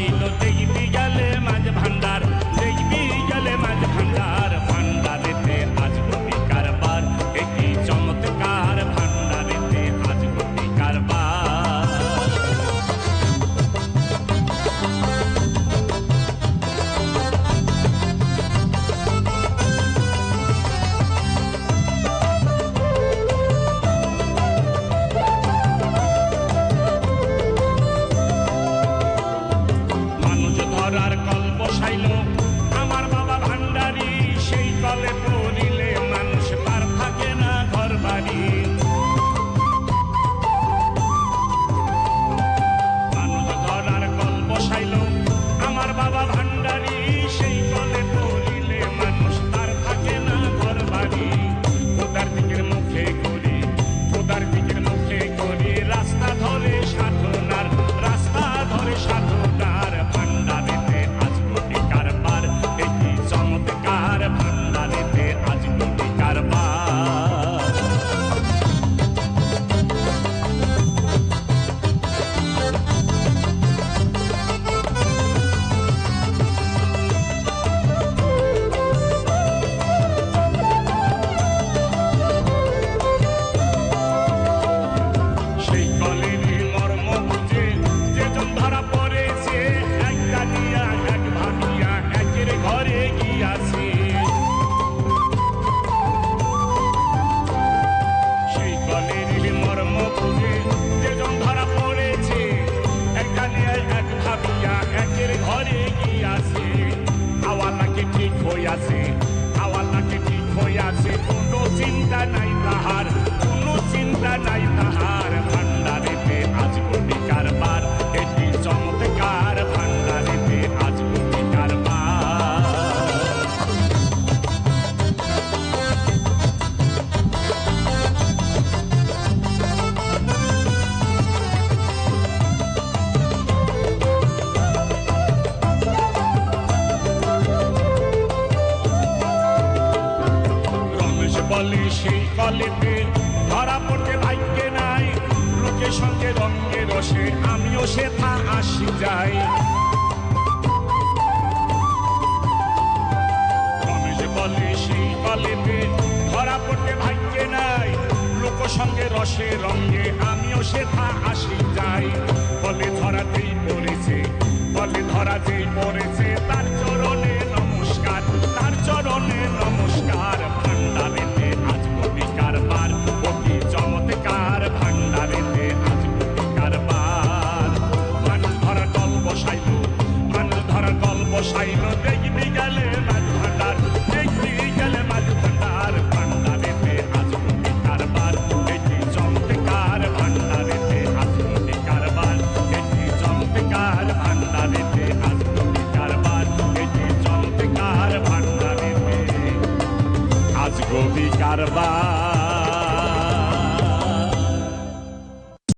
bailotei কপালেতে ধরা পড়তে ভাগ্যে নাই। সঙ্গে রঙ্গে রসে, আমিও সে তা আসি যাই। বলে ধরা পড়তে ভাগ্যে নাই। লোক সঙ্গে রসে, রঙে, আমিও সে তা আসি যাই। বলে ধরাতেই পড়েছে, বলে ধরা যেই পড়েছে vou ficar love.